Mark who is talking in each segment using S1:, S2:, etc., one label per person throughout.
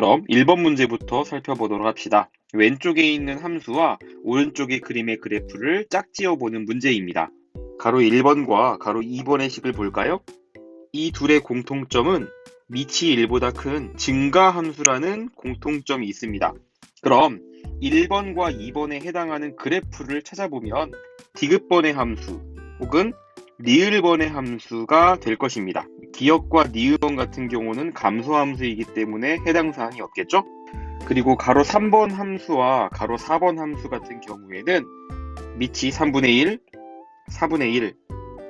S1: 자, 그럼 1번 문제부터 살펴보도록 합시다. 왼쪽에 있는 함수와 오른쪽의 그림의 그래프를 짝지어 보는 문제입니다. 가로 1번과 가로 2번의 식을 볼까요? 이 둘의 공통점은 밑이 1보다 큰 증가 함수라는 공통점이 있습니다. 그럼 1번과 2번에 해당하는 그래프를 찾아보면 디귿번의 함수 혹은 리을번의 함수가 될 것입니다. 기역과 니은번 같은 경우는 감소 함수이기 때문에 해당 사항이 없겠죠? 그리고 가로 3번 함수와 가로 4번 함수 같은 경우에는 밑이 3분의 1, 4분의 1,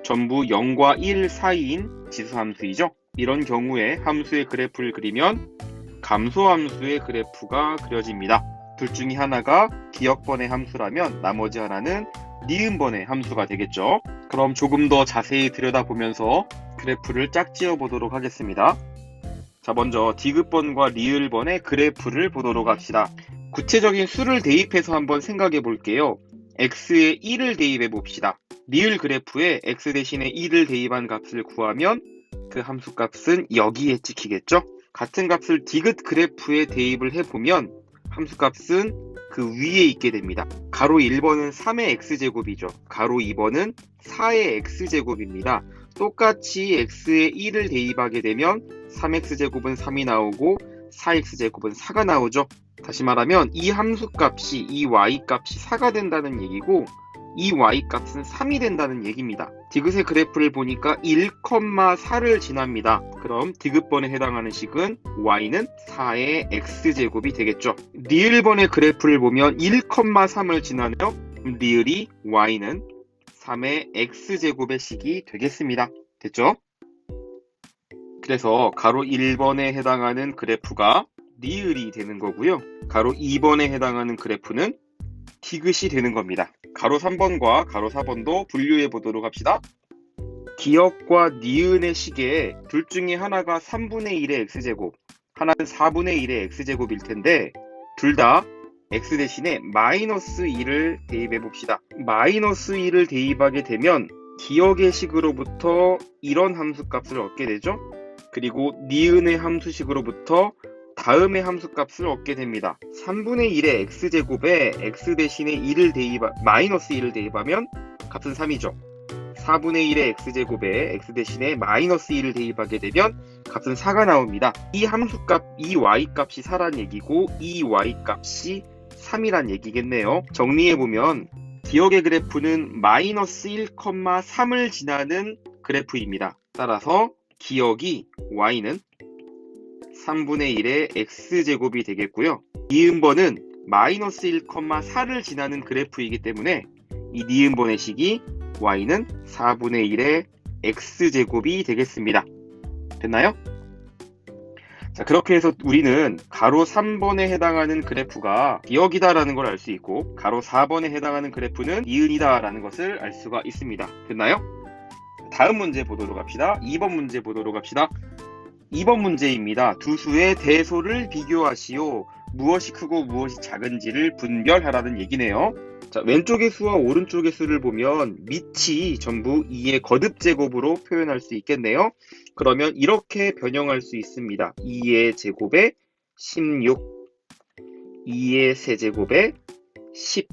S1: 전부 0과 1 사이인 지수 함수이죠. 이런 경우에 함수의 그래프를 그리면 감소 함수의 그래프가 그려집니다. 둘 중에 하나가 기역번의 함수라면 나머지 하나는 니은번의 함수가 되겠죠. 그럼 조금 더 자세히 들여다보면서 그래프를 짝지어 보도록 하겠습니다. 자, 먼저 디귿번과 리을번의 그래프를 보도록 합시다. 구체적인 수를 대입해서 한번 생각해 볼게요. x에 1을 대입해 봅시다. 리을 그래프에 x 대신에 1을 대입한 값을 구하면 그 함수 값은 여기에 찍히겠죠? 같은 값을 디귿 그래프에 대입을 해보면 함수 값은 그 위에 있게 됩니다. 가로 1번은 3의 x제곱이죠. 가로 2번은 4의 x제곱입니다. 똑같이 x에 1을 대입하게 되면 3x제곱은 3이 나오고 4x제곱은 4가 나오죠. 다시 말하면 이 함수 값이 이 y 값이 4가 된다는 얘기고 이 y 값은 3이 된다는 얘기입니다. 디귿의 그래프를 보니까 1,4를 지납니다. 그럼 디귿번에 해당하는 식은 y는 4의 x제곱이 되겠죠. 리을번의 그래프를 보면 1,3을 지나며 리을이 y는 3의 x제곱의 식이 되겠습니다. 됐죠? 그래서 가로 1번에 해당하는 그래프가 리을이 되는 거고요. 가로 2번에 해당하는 그래프는 디귿이 되는 겁니다. 가로 3번과 가로 4번도 분류해 보도록 합시다. 기역과 니은의 식에 둘 중에 하나가 3분의 1의 x제곱, 하나는 4분의 1의 x제곱일 텐데 둘 다 x 대신에 마이너스 1을 대입해 봅시다. 마이너스 1을 대입하게 되면 기역의 식으로부터 이런 함수 값을 얻게 되죠. 그리고 니은의 함수식으로부터 다음의 함수값을 얻게 됩니다. 3분의 1의 x제곱에 x 대신에 1을 대입, 마이너스 1을 대입하면 값은 3이죠. 4분의 1의 x제곱에 x 대신에 마이너스 1을 대입하게 되면 값은 4가 나옵니다. 이 함수값, 이 y값이 4란 얘기고 이 y값이 3이란 얘기겠네요. 정리해보면 기억의 그래프는 마이너스 1,3을 지나는 그래프입니다. 따라서 기억이 y는 3분의 1의 x제곱이 되겠고요. 니은번은 마이너스 1,4를 지나는 그래프이기 때문에 이 니은번의 식이 y는 4분의 1의 x제곱이 되겠습니다. 됐나요? 자, 그렇게 해서 우리는 가로 3번에 해당하는 그래프가 기억이다라는 걸 알 수 있고 가로 4번에 해당하는 그래프는 이은이다라는 것을 알 수가 있습니다. 됐나요? 다음 문제 보도록 합시다. 2번 문제 보도록 합시다. 2번 문제입니다. 두 수의 대소를 비교하시오. 무엇이 크고 무엇이 작은지를 분별하라는 얘기네요. 자, 왼쪽의 수와 오른쪽의 수를 보면 밑이 전부 2의 거듭 제곱으로 표현할 수 있겠네요. 그러면 이렇게 변형할 수 있습니다. 2의 제곱에 16, 2의 세제곱에 10.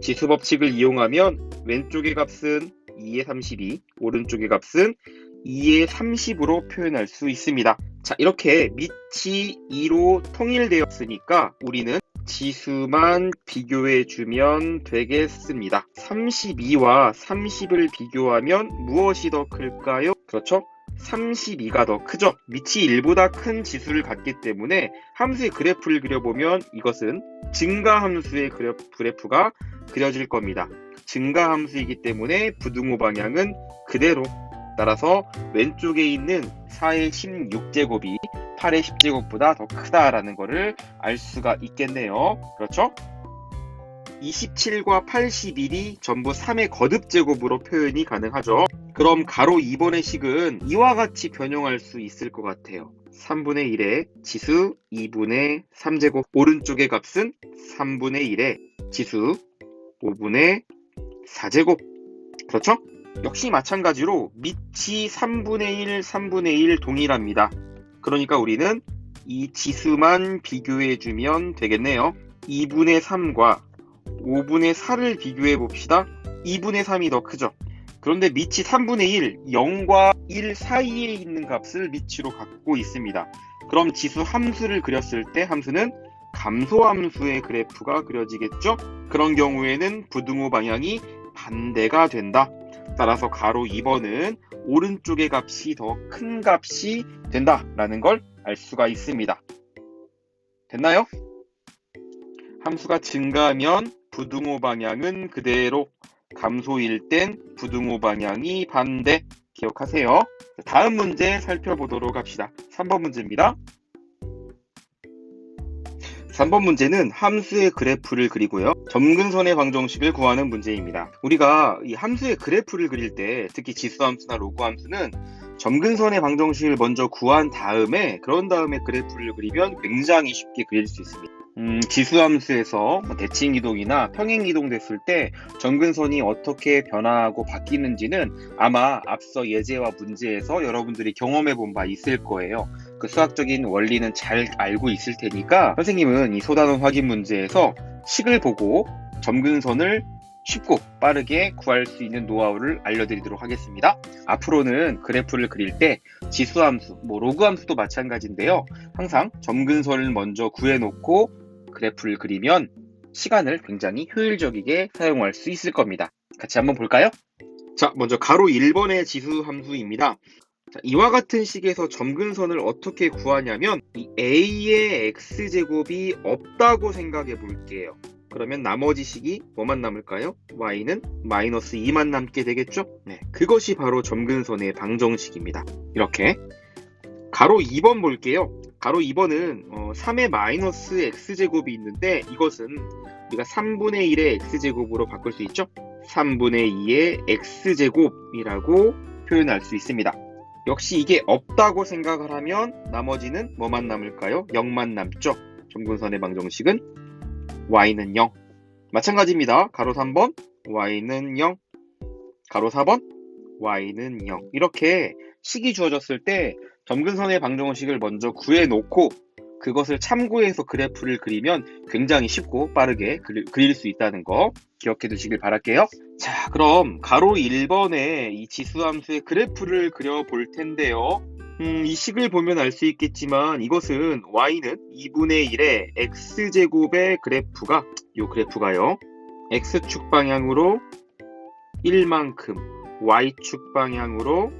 S1: 지수 법칙을 이용하면 왼쪽의 값은 2의 32, 오른쪽의 값은 2의 30으로 표현할 수 있습니다. 자, 이렇게 밑이 2로 통일되었으니까 우리는 지수만 비교해 주면 되겠습니다. 32와 30을 비교하면 무엇이 더 클까요? 그렇죠? 32가 더 크죠? 밑이 1보다 큰 지수를 갖기 때문에 함수의 그래프를 그려보면 이것은 증가 함수의 그래프가 그려질 겁니다. 증가 함수이기 때문에 부등호 방향은 그대로 따라서 왼쪽에 있는 4의 16제곱이 8의 10제곱보다 더 크다라는 것을 알 수가 있겠네요. 그렇죠? 27과 81이 전부 3의 거듭제곱으로 표현이 가능하죠. 그럼 가로 2번의 식은 이와 같이 변형할 수 있을 것 같아요. 3분의 1의 지수 2분의 3제곱 오른쪽의 값은 3분의 1의 지수 5분의 4제곱 그렇죠? 역시 마찬가지로 밑이 3분의 1, 3분의 1 동일합니다. 그러니까 우리는 이 지수만 비교해주면 되겠네요. 2분의 3과 5분의 4를 비교해 봅시다. 2분의 3이 더 크죠. 그런데 밑이 3분의 1, 0과 1 사이에 있는 값을 밑으로 갖고 있습니다. 그럼 지수 함수를 그렸을 때 함수는 감소함수의 그래프가 그려지겠죠? 그런 경우에는 부등호 방향이 반대가 된다. 따라서 가로 2번은 오른쪽의 값이 더 큰 값이 된다라는 걸 알 수가 있습니다. 됐나요? 함수가 증가하면 부등호 방향은 그대로 감소일 땐 부등호 방향이 반대 기억하세요. 다음 문제 살펴보도록 합시다. 3번 문제입니다. 3번 문제는 함수의 그래프를 그리고요. 점근선의 방정식을 구하는 문제입니다. 우리가 이 함수의 그래프를 그릴 때 특히 지수함수나 로그함수는 점근선의 방정식을 먼저 구한 다음에 그런 다음에 그래프를 그리면 굉장히 쉽게 그릴 수 있습니다. 음, 지수함수에서 뭐 대칭 이동이나 평행 이동 됐을 때 점근선이 어떻게 변화하고 바뀌는지는 아마 앞서 예제와 문제에서 여러분들이 경험해 본 바 있을 거예요. 그 수학적인 원리는 잘 알고 있을 테니까 선생님은 이 소단원 확인 문제에서 식을 보고 점근선을 쉽고 빠르게 구할 수 있는 노하우를 알려드리도록 하겠습니다. 앞으로는 그래프를 그릴 때 지수함수, 뭐 로그함수도 마찬가지인데요. 항상 점근선을 먼저 구해놓고 그래프를 그리면 시간을 굉장히 효율적이게 사용할 수 있을 겁니다. 같이 한번 볼까요? 자, 먼저 가로 1번의 지수함수입니다. 자, 이와 같은 식에서 점근선을 어떻게 구하냐면 이 a의 x제곱이 없다고 생각해 볼게요. 그러면 나머지 식이 뭐만 남을까요? y는 마이너스 2만 남게 되겠죠? 네, 그것이 바로 점근선의 방정식입니다. 이렇게 가로 2번 볼게요. 가로 2번은 어, 3의 마이너스 x제곱이 있는데 이것은 우리가 3분의 1의 x제곱으로 바꿀 수 있죠? 3분의 2의 x제곱이라고 표현할 수 있습니다. 역시 이게 없다고 생각을 하면 나머지는 뭐만 남을까요? 0만 남죠? 점근선의 방정식은 y는 0. 마찬가지입니다. 가로 3번 y는 0. 가로 4번 y는 0. 이렇게 식이 주어졌을 때 점근선의 방정식을 먼저 구해 놓고 그것을 참고해서 그래프를 그리면 굉장히 쉽고 빠르게 그릴 수 있다는 거 기억해 두시길 바랄게요. 자, 그럼 가로 1번에 이 지수함수의 그래프를 그려 볼 텐데요. 음, 이 식을 보면 알 수 있겠지만 이것은 y는 2분의 1의 x제곱의 그래프가 요 그래프가요. x축 방향으로 1만큼 y축 방향으로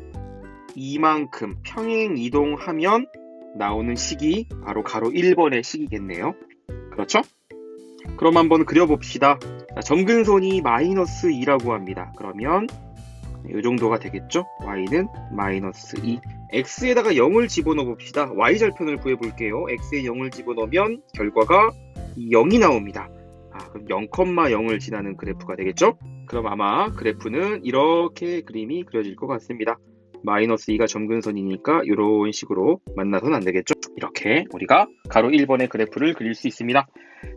S1: 2만큼 평행 이동하면 나오는 식이 바로 가로 1번의 식이겠네요. 그렇죠? 그럼 한번 그려봅시다. 자, 점근선이 마이너스 2라고 합니다. 그러면 이 정도가 되겠죠? y는 마이너스 2. x에다가 0을 집어넣어 봅시다. y절편을 구해 볼게요. x에 0을 집어넣으면 결과가 0이 나옵니다. 아, 그럼 0,0을 지나는 그래프가 되겠죠? 그럼 아마 그래프는 이렇게 그림이 그려질 것 같습니다. 마이너스 2가 점근선이니까 이런 식으로 만나서는 안 되겠죠? 이렇게 우리가 가로 1번의 그래프를 그릴 수 있습니다.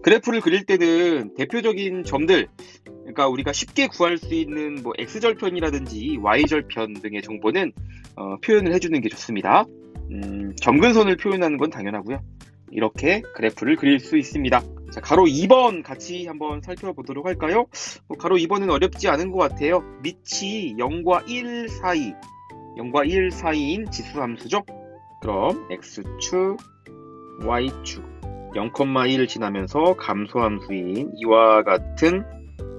S1: 그래프를 그릴 때는 대표적인 점들, 그러니까 우리가 쉽게 구할 수 있는 뭐 x절편이라든지 y절편 등의 정보는 어, 표현을 해주는 게 좋습니다. 음, 점근선을 표현하는 건 당연하고요. 이렇게 그래프를 그릴 수 있습니다. 자, 가로 2번 같이 한번 살펴보도록 할까요? 어, 가로 2번은 어렵지 않은 것 같아요. 밑이 0과 1 사이, 0과 1 사이인 지수함수죠? 그럼 x축, y축, 0,1을 지나면서 감소함수인 이와 같은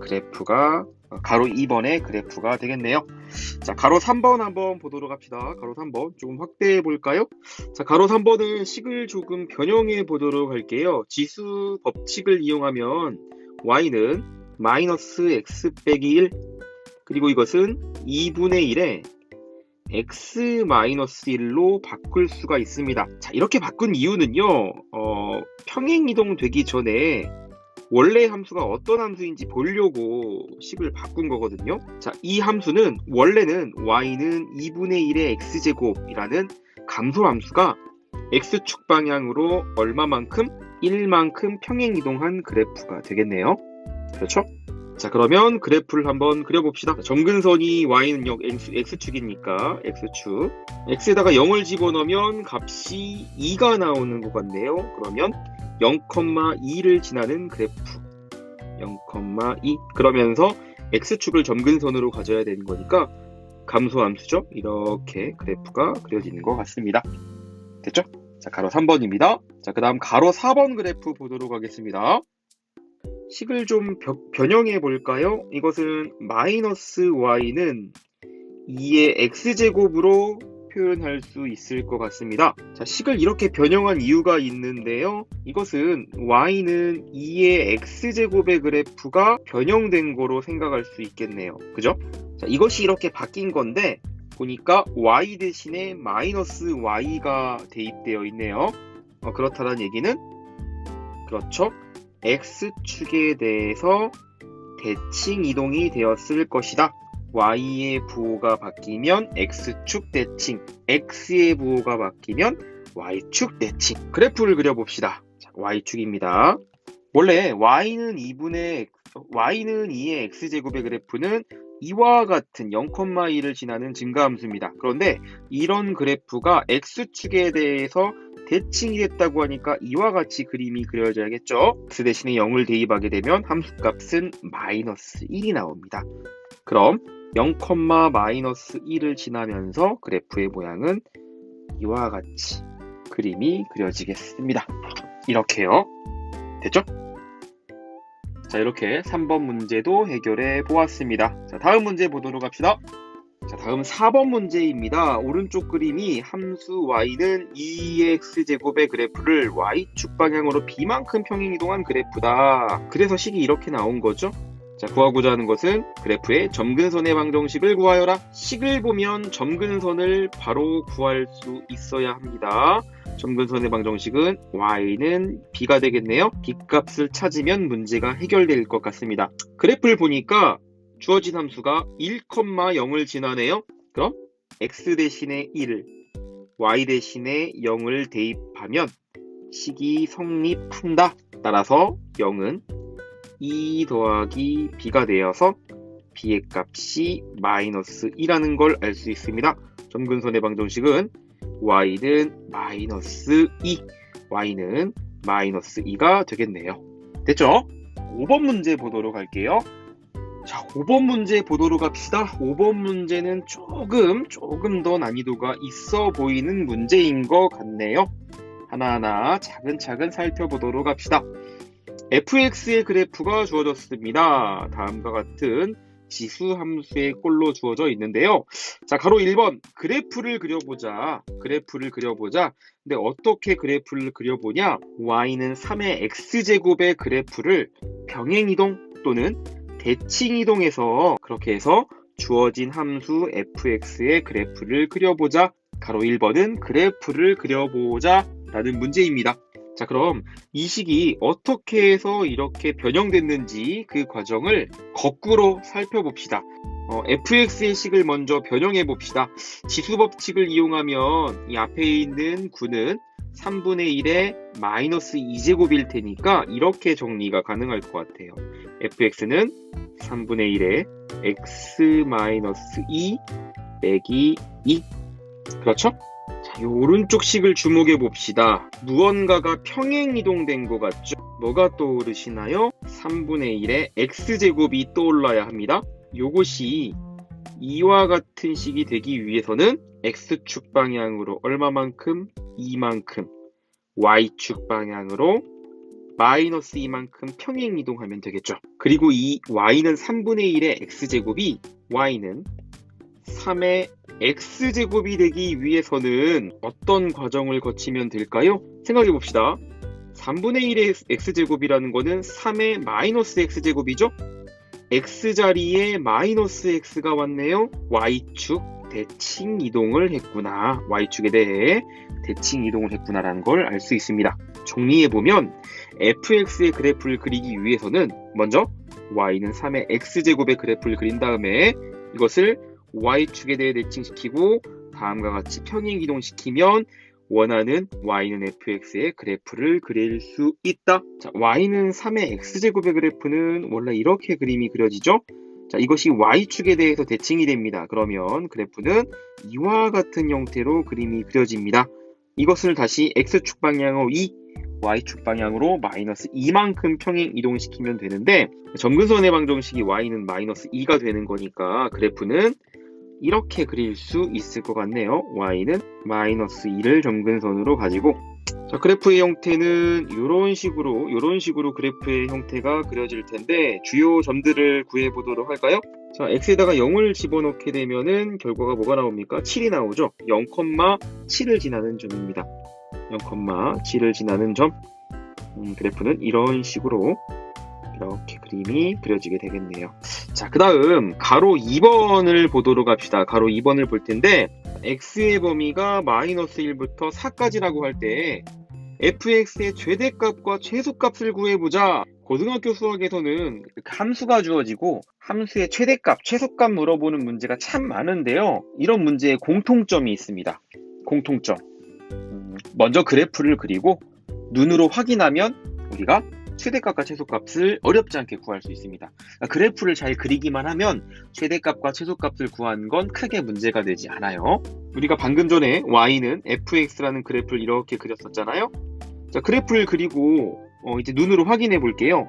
S1: 그래프가 가로 2번의 그래프가 되겠네요. 자, 가로 3번 한번 보도록 합시다. 가로 3번 조금 확대해 볼까요? 자, 가로 3번은 식을 조금 변형해 보도록 할게요. 지수 법칙을 이용하면 y는 마이너스 x 빼기 1 그리고 이것은 2분의 1에 x-1로 바꿀 수가 있습니다. 자, 이렇게 바꾼 이유는요, 어, 평행 이동 되기 전에 원래 함수가 어떤 함수인지 보려고 식을 바꾼 거거든요. 자, 이 함수는 원래는 y는 2분의 1의 x제곱이라는 감소 함수가 x축 방향으로 얼마만큼? 1만큼 평행 이동한 그래프가 되겠네요. 그렇죠? 자, 그러면 그래프를 한번 그려봅시다. 점근선이 y는요, x, x축이니까 x축. x에다가 0을 집어넣으면 값이 2가 나오는 것 같네요. 그러면 0,2를 지나는 그래프. 0,2. 그러면서 x축을 점근선으로 가져야 되는 거니까 감소함수죠. 이렇게 그래프가 그려지는 것 같습니다. 됐죠? 자, 가로 3번입니다. 자, 그 다음 가로 4번 그래프 보도록 하겠습니다. 식을 좀 벼- 변형해 볼까요? 이것은 마이너스 y는 2의 x제곱으로 표현할 수 있을 것 같습니다. 자, 식을 이렇게 변형한 이유가 있는데요. 이것은 y는 2의 x제곱의 그래프가 변형된 거로 생각할 수 있겠네요. 그죠? 자, 이것이 이렇게 바뀐 건데 보니까 y 대신에 마이너스 y가 대입되어 있네요. 어, 그렇다는 얘기는 그렇죠. X축에 대해서 대칭 이동이 되었을 것이다. y의 부호가 바뀌면 x축 대칭, x의 부호가 바뀌면 y축 대칭. 그래프를 그려봅시다. 자, y축입니다. 원래 y는 2분의 y는 2의 x제곱의 그래프는 이와 같은 0,2를 지나는 증가함수입니다. 그런데 이런 그래프가 x축에 대해서 대칭이 됐다고 하니까 이와 같이 그림이 그려져야겠죠. x 대신에 0을 대입하게 되면 함수값은 마이너스 1이 나옵니다. 그럼 0, 마이너스 1을 지나면서 그래프의 모양은 이와 같이 그림이 그려지겠습니다. 이렇게요. 됐죠? 자, 이렇게 3번 문제도 해결해 보았습니다. 자, 다음 문제 보도록 합시다. 자, 다음 4번 문제입니다. 오른쪽 그림이 함수 y는 2x제곱의 그래프를 y축 방향으로 b만큼 평행 이동한 그래프다. 그래서 식이 이렇게 나온 거죠. 자, 구하고자 하는 것은 그래프의 점근선의 방정식을 구하여라. 식을 보면 점근선을 바로 구할 수 있어야 합니다. 점근선의 방정식은 y는 b가 되겠네요. b값을 찾으면 문제가 해결될 것 같습니다. 그래프를 보니까 주어진 함수가 1,0을 지나네요. 그럼 x 대신에 1을 y 대신에 0을 대입하면 식이 성립한다. 따라서 0은 2 더하기 b가 되어서 b의 값이 마이너스 2라는 걸 알 수 있습니다. 점근선의 방정식은 y는 마이너스 2, y는 마이너스 2가 되겠네요. 됐죠? 5번 문제 보도록 할게요. 자, 5번 문제 보도록 합시다. 5번 문제는 조금, 조금 더 난이도가 있어 보이는 문제인 것 같네요. 하나하나 차근차근 살펴보도록 합시다. fx의 그래프가 주어졌습니다. 다음과 같은 지수 함수의 꼴로 주어져 있는데요. 자, 가로 1번. 그래프를 그려보자. 그래프를 그려보자. 근데 어떻게 그래프를 그려보냐? y는 3의 x제곱의 그래프를 병행이동 또는 대칭 이동해서 그렇게 해서 주어진 함수 fx의 그래프를 그려보자. 가로 1번은 그래프를 그려보자 라는 문제입니다. 자, 그럼 이 식이 어떻게 해서 이렇게 변형됐는지 그 과정을 거꾸로 살펴봅시다. 어, fx의 식을 먼저 변형해 봅시다. 지수 법칙을 이용하면 이 앞에 있는 9는 3분의 1의 마이너스 2제곱일 테니까 이렇게 정리가 가능할 것 같아요. fx는 3분의 1의 x 마이너스 2 빼기 2 그렇죠? 자, 이 오른쪽 식을 주목해 봅시다. 무언가가 평행 이동된 것 같죠? 뭐가 떠오르시나요? 3분의 1의 x제곱이 떠올라야 합니다. 요것이 이와 같은 식이 되기 위해서는 x축 방향으로 얼마만큼? 2만큼 y축 방향으로 마이너스 2만큼 평행 이동하면 되겠죠. 그리고 이 y는 3분의 1의 x제곱이 y는 3의 x제곱이 되기 위해서는 어떤 과정을 거치면 될까요? 생각해 봅시다. 3분의 1의 x제곱이라는 거는 3의 마이너스 x제곱이죠? x자리에 마이너스 x가 왔네요. y축 대칭 이동을 했구나. y축에 대해 대칭 이동을 했구나라는 걸 알 수 있습니다. 정리해 보면 fx의 그래프를 그리기 위해서는 먼저 y는 3의 x제곱의 그래프를 그린 다음에 이것을 y축에 대해 대칭시키고 다음과 같이 평행 이동시키면 원하는 y는 fx의 그래프를 그릴 수 있다. 자, y는 3의 x제곱의 그래프는 원래 이렇게 그림이 그려지죠? 자, 이것이 y축에 대해서 대칭이 됩니다. 그러면 그래프는 이와 같은 형태로 그림이 그려집니다. 이것을 다시 x축 방향으로 2, y축 방향으로 마이너스 2만큼 평행 이동시키면 되는데 점근선의 방정식이 y는 마이너스 2가 되는 거니까 그래프는 이렇게 그릴 수 있을 것 같네요. y는 마이너스 2를 점근선으로 가지고 자, 그래프의 형태는 이런 식으로 이런 식으로 그래프의 형태가 그려질 텐데 주요 점들을 구해 보도록 할까요? 자, x에다가 0을 집어넣게 되면은 결과가 뭐가 나옵니까? 7이 나오죠. 0,7을 지나는 점입니다. 0,7을 지나는 점. 음, 그래프는 이런 식으로 이렇게 그림이 그려지게 되겠네요. 자, 그 다음 가로 2번을 보도록 합시다. 가로 2번을 볼 텐데 x의 범위가 마이너스 1부터 4까지라고 할 때 fx의 최대값과 최소값을 구해보자. 고등학교 수학에서는 함수가 주어지고 함수의 최대값, 최소값 물어보는 문제가 참 많은데요. 이런 문제에 공통점이 있습니다. 공통점. 음, 먼저 그래프를 그리고 눈으로 확인하면 우리가 최대값과 최소값을 어렵지 않게 구할 수 있습니다. 그러니까 그래프를 잘 그리기만 하면 최대값과 최소값을 구하는 건 크게 문제가 되지 않아요. 우리가 방금 전에 y는 fx라는 그래프를 이렇게 그렸었잖아요. 자, 그래프를 그리고 어, 이제 눈으로 확인해 볼게요.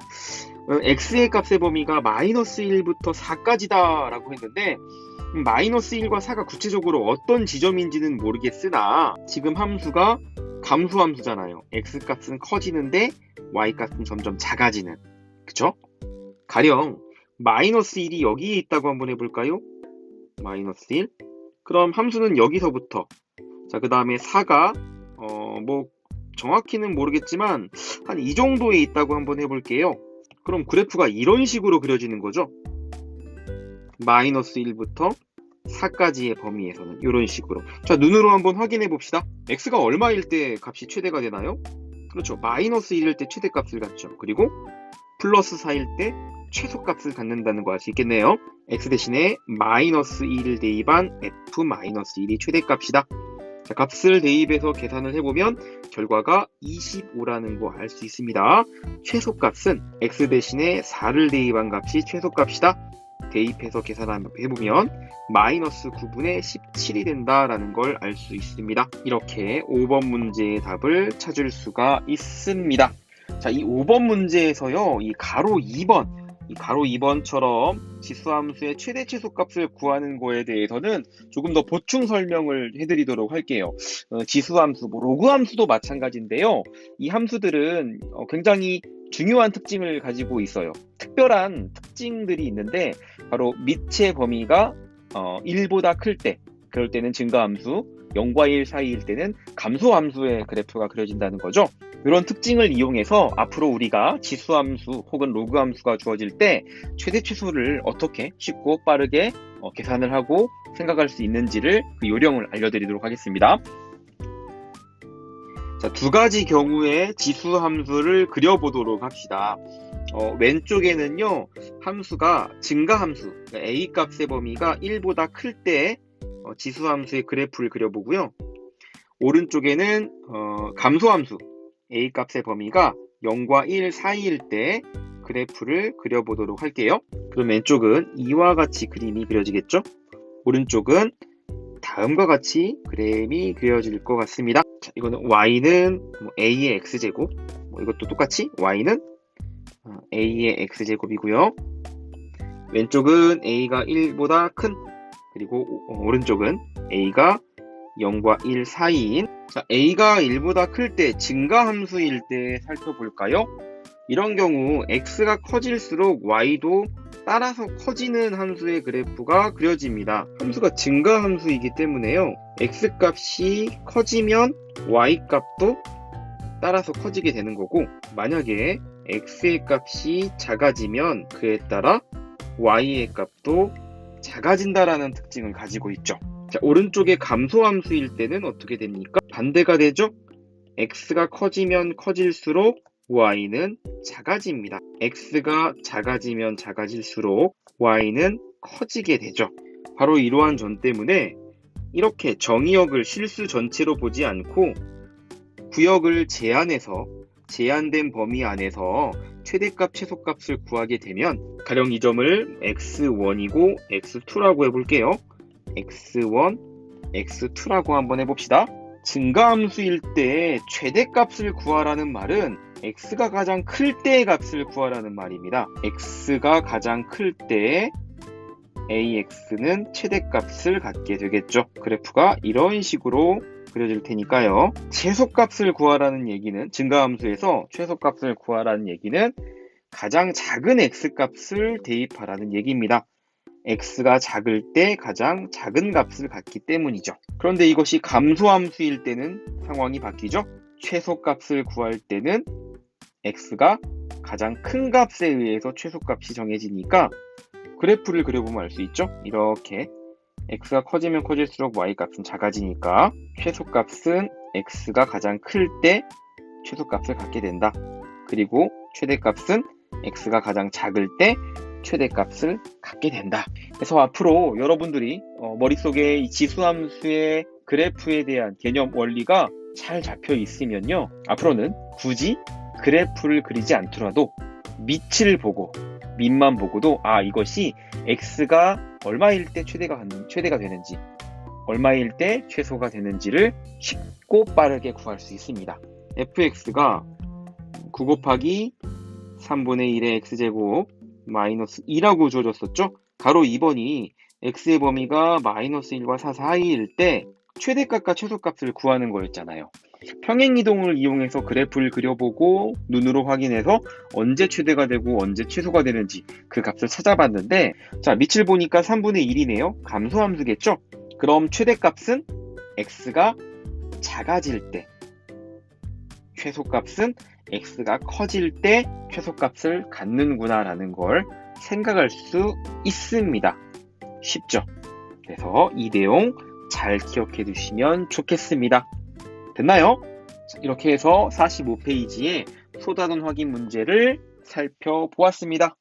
S1: 어, x의 값의 범위가 마이너스 1부터 4까지다 라고 했는데 음, 마이너스 1과 4가 구체적으로 어떤 지점인지는 모르겠으나 지금 함수가 감소함수잖아요. x값은 커지는데 y값은 점점 작아지는 그쵸? 가령 마이너스 1이 여기에 있다고 한번 해볼까요? 마이너스 1 그럼 함수는 여기서부터 자그 다음에 4가 어 뭐 정확히는 모르겠지만 한 이 정도에 있다고 한번 해볼게요. 그럼 그래프가 이런 식으로 그려지는 거죠. 마이너스 1부터 4까지의 범위에서는 이런 식으로. 자 눈으로 한번 확인해 봅시다. x가 얼마일 때 값이 최대가 되나요? 그렇죠. 마이너스 1일 때 최대값을 갖죠. 그리고 플러스 4일 때 최소값을 갖는다는 거 알 수 있겠네요. x 대신에 마이너스 1을 대입한 f 마이너스 1이 최대값이다. 자, 값을 대입해서 계산을 해보면 결과가 25라는 거 알 수 있습니다. 최소값은 x 대신에 4를 대입한 값이 최소값이다 대입해서 계산해보면 마이너스 9분의 17이 된다라는 걸 알 수 있습니다. 이렇게 5번 문제의 답을 찾을 수가 있습니다. 자, 이 5번 문제에서요, 이 가로 2번, 이 가로 2번처럼 지수함수의 최대 최소값을 구하는 거에 대해서는 조금 더 보충 설명을 해드리도록 할게요. 어, 지수함수, 뭐 로그함수도 마찬가지인데요. 이 함수들은 어, 굉장히 중요한 특징을 가지고 있어요. 특별한 특징들이 있는데 바로 밑의 범위가 어, 1보다 클 때, 그럴 때는 증가함수, 0과 1 사이일 때는 감소함수의 그래프가 그려진다는 거죠. 이런 특징을 이용해서 앞으로 우리가 지수함수 혹은 로그함수가 주어질 때 최대 최소를 어떻게 쉽고 빠르게 어, 계산을 하고 생각할 수 있는지를 그 요령을 알려드리도록 하겠습니다. 자, 두 가지 경우의 지수 함수를 그려보도록 합시다. 어, 왼쪽에는요, 함수가 증가 함수, 그러니까 a 값의 범위가 1보다 클때 어, 지수 함수의 그래프를 그려보고요. 오른쪽에는 어, 감소 함수, a 값의 범위가 0과 1 사이일 때 그래프를 그려보도록 할게요. 그럼 왼쪽은 이와 같이 그림이 그려지겠죠? 오른쪽은 다음과 같이 그램이 그려질 것 같습니다. 자, 이거는 y는 뭐 a의 x제곱, 뭐 이것도 똑같이 y는 어, a의 x제곱이고요. 왼쪽은 a가 1보다 큰, 그리고 오, 오른쪽은 a가 0과 1 사이인 자, a가 1보다 클 때 증가함수일 때 살펴볼까요? 이런 경우 x가 커질수록 y도 따라서 커지는 함수의 그래프가 그려집니다. 함수가 증가 함수이기 때문에요. x값이 커지면 y값도 따라서 커지게 되는 거고 만약에 x의 값이 작아지면 그에 따라 y의 값도 작아진다라는 특징을 가지고 있죠. 자, 오른쪽에 감소함수일 때는 어떻게 됩니까? 반대가 되죠? x가 커지면 커질수록 y는 작아집니다. x가 작아지면 작아질수록 y는 커지게 되죠. 바로 이러한 점 때문에 이렇게 정의역을 실수 전체로 보지 않고 구역을 제한해서 제한된 범위 안에서 최대값, 최소값을 구하게 되면 가령 이 점을 x1이고 x2라고 해볼게요. x1, x2라고 한번 해봅시다. 증가함수일 때 최대값을 구하라는 말은 x가 가장 클 때의 값을 구하라는 말입니다. x가 가장 클때 ax는 최대값을 갖게 되겠죠. 그래프가 이런 식으로 그려질 테니까요. 최소값을 구하라는 얘기는 증가함수에서 최소값을 구하라는 얘기는 가장 작은 x값을 대입하라는 얘기입니다. X가 작을 때 가장 작은 값을 갖기 때문이죠. 그런데 이것이 감소함수일 때는 상황이 바뀌죠. 최소값을 구할 때는 x가 가장 큰 값에 의해서 최소값이 정해지니까 그래프를 그려보면 알 수 있죠. 이렇게 x가 커지면 커질수록 y 값은 작아지니까 최소값은 x가 가장 클 때 최소값을 갖게 된다. 그리고 최대값은 x가 가장 작을 때 최대값을 갖게 된다. 그래서 앞으로 여러분들이 어, 머릿속에 이 지수함수의 그래프에 대한 개념 원리가 잘 잡혀 있으면요. 앞으로는 굳이 그래프를 그리지 않더라도 밑을 보고 밑만 보고도 아 이것이 x가 얼마일 때 최대가 최대가 되는지 얼마일 때 최소가 되는지를 쉽고 빠르게 구할 수 있습니다. fx가 9 곱하기 3분의 1의 x제곱 마이너스 2라고 주어졌었죠? 가로 2번이 x의 범위가 마이너스 1과 4 사이일 때 최대값과 최소값을 구하는 거였잖아요. 평행이동을 이용해서 그래프를 그려보고 눈으로 확인해서 언제 최대가 되고 언제 최소가 되는지 그 값을 찾아봤는데 자 밑을 보니까 3분의 1이네요. 감소함수겠죠? 그럼 최대값은 x가 작아질 때 최소값은 x가 커질 때 최소값을 갖는구나 라는 걸 생각할 수 있습니다. 쉽죠? 그래서 이 내용 잘 기억해 두시면 좋겠습니다. 됐나요? 자, 이렇게 해서 45페이지의 소단원 확인 문제를 살펴보았습니다.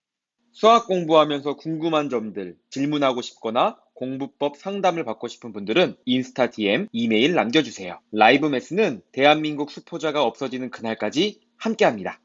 S1: 수학 공부하면서 궁금한 점들, 질문하고 싶거나 공부법 상담을 받고 싶은 분들은 인스타 DM, 이메일 남겨주세요. 라이브 매스는 대한민국 수포자가 없어지는 그날까지 함께합니다.